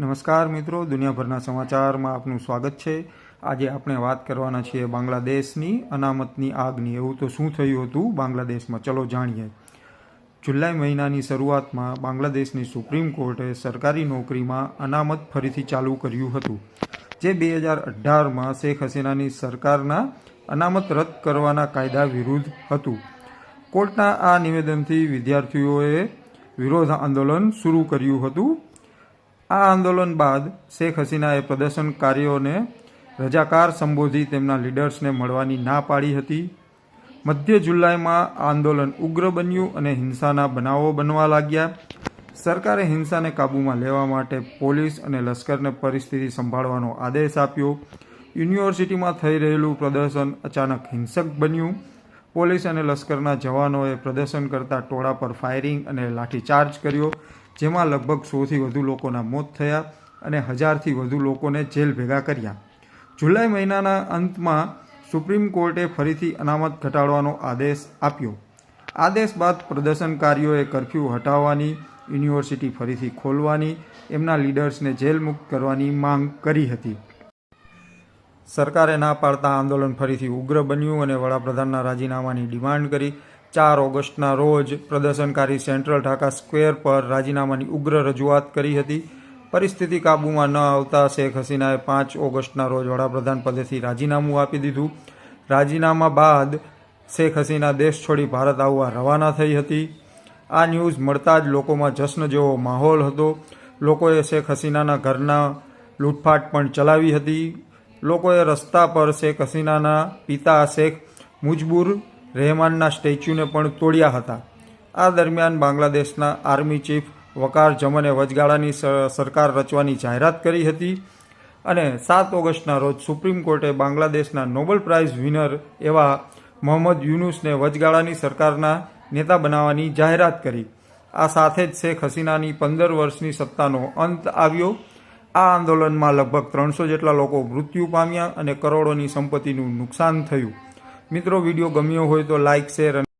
નમસ્કાર મિત્રો, દુનિયાભરના સમાચારમાં આપનું સ્વાગત છે. આજે આપણે વાત કરવાના છીએ બાંગ્લાદેશની અનામતની આગની. એવું તો શું થયું હતું? બાંગ્લાદેશમાં ચલો જાણીએ. જુલાઈ મહિનાની શરૂઆતમાં બાંગ્લાદેશની સુપ્રીમ કોર્ટે સરકારી નોકરીમાં અનામત ફરીથી ચાલુ કર્યું હતું, જે બે હજાર અઢારમાં શેખ હસીનાની સરકારના અનામત રદ કરવાના કાયદા વિરુદ્ધ હતું. કોર્ટના આ નિવેદનથી વિદ્યાર્થીઓએ વિરોધ આંદોલન શરૂ કર્યું હતું. આ આંદોલન બાદ શેખ હસીનાએ પ્રદર્શનકારીઓને રજાકાર સંબોધી તેમના લીડર્સને મળવાની ના પાડી હતી. મધ્ય જુલાઈમાં આંદોલન ઉગ્ર બન્યું અને હિંસાના બનાવો બનવા લાગ્યા. સરકારે હિંસાને કાબૂમાં લેવા માટે પોલીસ અને લશ્કરને પરિસ્થિતિ સંભાળવાનો આદેશ આપ્યો. યુનિવર્સિટીમાં થઈ રહેલું પ્રદર્શન અચાનક હિંસક બન્યું. પોલીસ અને લશ્કરના જવાનોએ પ્રદર્શન કરતા ટોળા પર ફાયરિંગ અને લાઠીચાર્જ કર્યો. જેમાં લગભગ સોથી વધુ લોકોના મોત થયા અને હજારથી વધુ લોકોને જેલ ભેગા કર્યા. જુલાઈ મહિનાના અંતમાં સુપ્રીમ કોર્ટે ફરીથી અનામત ઘટાડવાનો આદેશ આપ્યો. આદેશ બાદ પ્રદર્શનકારીઓએ કરફ્યુ હટાવવાની, યુનિવર્સિટી ફરીથી ખોલવાની, એમના લીડર્સને જેલ મુક્ત કરવાની માંગ કરી હતી. સરકારે ના પાડતા આંદોલન ફરીથી ઉગ્ર બન્યું અને વડાપ્રધાનના રાજીનામાની ડિમાન્ડ કરી ચાર ઓગસ્ટના રોજ પ્રદર્શનકારી સેન્ટ્રલ ઢાકા સ્ક્વેર પર રાજીનામાની ઉગ્ર રજૂઆત કરી હતી. પરિસ્થિતિ કાબૂમાં ન આવતા શેખ હસીનાએ પાંચ ઓગસ્ટના રોજ વડાપ્રધાન પદેથી રાજીનામું આપી દીધું. રાજીનામા બાદ શેખ હસીના દેશ છોડી ભારત આવવા રવાના થઈ હતી. આ ન્યૂઝ મળતા જ લોકોમાં જશ્ન જેવો માહોલ હતો. લોકોએ શેખ હસીનાના ઘરના લૂંટફાટ પણ ચલાવી હતી. લોકોએ રસ્તા પર શેખ હસીનાના પિતા શેખ મુજબુર રહેમાનના સ્ટેચ્યુને પણ તોડ્યા હતા. આ દરમિયાન બાંગ્લાદેશના આર્મી ચીફ વકાર જમને વચગાળાની સરકાર રચવાની જાહેરાત કરી હતી અને સાત ઓગસ્ટના રોજ સુપ્રીમ કોર્ટે બાંગ્લાદેશના નોબેલ પ્રાઇઝ વિનર એવા મોહમ્મદ યુનુસને વચગાળાની સરકારના નેતા બનાવવાની જાહેરાત કરી. આ સાથે જ શેખ હસીનાની પંદર વર્ષની સત્તાનો અંત આવ્યો. આ આંદોલનમાં લગભગ ત્રણસો જેટલા લોકો મૃત્યુ પામ્યા અને કરોડોની સંપત્તિનું નુકસાન થયું. મિત્રો વીડિયો ગમ્યો હોય તો લાઇક શેર